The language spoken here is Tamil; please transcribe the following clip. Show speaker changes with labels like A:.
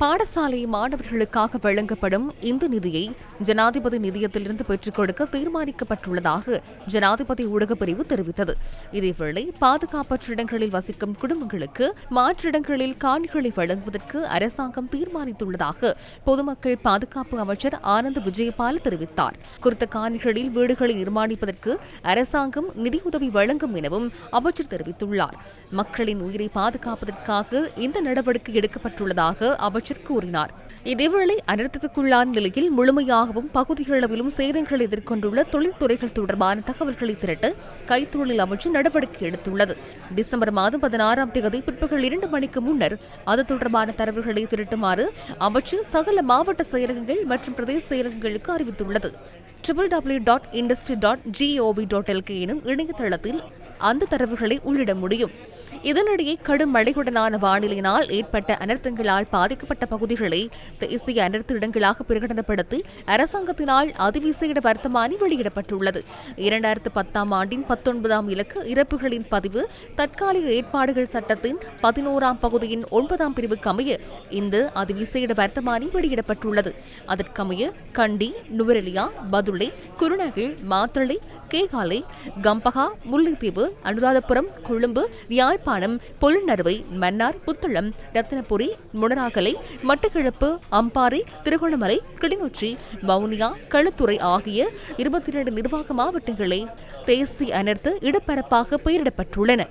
A: பாடசாலை மாணவர்களுக்காக வழங்கப்படும் இந்த நிதியை ஜனாதிபதி நிதியத்திலிருந்து பெற்றுக் கொடுக்க தீர்மானிக்கப்பட்டுள்ளதாக ஜனாதிபதி ஊடகப் பிரிவு தெரிவித்தது. இதேவேளை பாதுகாப்பற்ற இடங்களில் வசிக்கும் குடும்பங்களுக்கு மாற்றிடங்களில் காணிகளை வழங்குவதற்கு அரசாங்கம் தீர்மானித்துள்ளதாக பொதுமக்கள் பாதுகாப்பு அமைச்சர் ஆனந்த் விஜயபால் தெரிவித்தார். குறித்த காணிகளில் வீடுகளை நிர்மாணிப்பதற்கு அரசாங்கம் நிதியுதவி வழங்கும் எனவும் அமைச்சர் தெரிவித்துள்ளார். மக்களின் உயிரை பாதுகாப்பதற்காக இந்த நடவடிக்கை எடுக்கப்பட்டுள்ளதாக அமைச்சர் கூறினார். இதேவேளை அனர்த்தத்துக்குள்ளான நிலையில் முழுமையாகவும் பகுதிகளவிலும் சேதங்களை எதிர்கொண்டுள்ள தொழில்துறைகள் தொடர்பான தகவல்களை திரட்ட கைத்தொழில் அமைச்சு நடவடிக்கை எடுத்துள்ளது. டிசம்பர் மாதம் பதினாறாம் தேதி பிற்பகல் இரண்டு மணிக்கு முன்னர் அது தொடர்பான தரவுகளை திரட்டுமாறு அமைச்சு சகல மாவட்ட செயலகங்கள் மற்றும் பிரதேச செயலகங்களுக்கு அறிவித்துள்ளது. Triple W dot industry dot G O V dot L K எனும் இணையதளத்தில் அந்த தரவுகளை உள்ளிட முடியும். இதனிடையே கடும் மழையுடனான வானிலையினால் ஏற்பட்ட அனர்த்தங்களால் பாதிக்கப்பட்ட பகுதிகளை தேசிய அனர்த்த இடங்களாக பிரகடனப்படுத்தி அரசாங்கத்தினால் அதிவிசேட வர்த்தமானி வெளியிடப்பட்டுள்ளது. இரண்டாயிரத்து பத்தாம் ஆண்டின் பத்தொன்பதாம் இலக்கு இறப்புகளின் பதிவு தற்காலிக ஏற்பாடுகள் சட்டத்தின் பதினோராம் பகுதியின் ஒன்பதாம் பிரிவுக்கு அமைய இந்த அதிவிசேட வர்த்தமானி வெளியிடப்பட்டுள்ளது. அதற்கமைய கண்டி நுவரெலியா பதுளை குருநகில் மாத்தளை கேகாலை கம்பகா முல்லைத்தீவு அனுராதபுரம் கொழும்பு யாழ்ப்பாணம் பொருள்நறுவை மன்னார் புத்தளம் ரத்தினபுரி முனராகலை மட்டக்கிழப்பு அம்பாறை திருகோணமலை கிளிநொச்சி வவுனியா களுத்துறை ஆகிய இருபத்தி இரண்டு நிர்வாக மாவட்டங்களை தேசிய அனர்த்த இடப்பரப்பாக பெயரிடப்பட்டுள்ளன.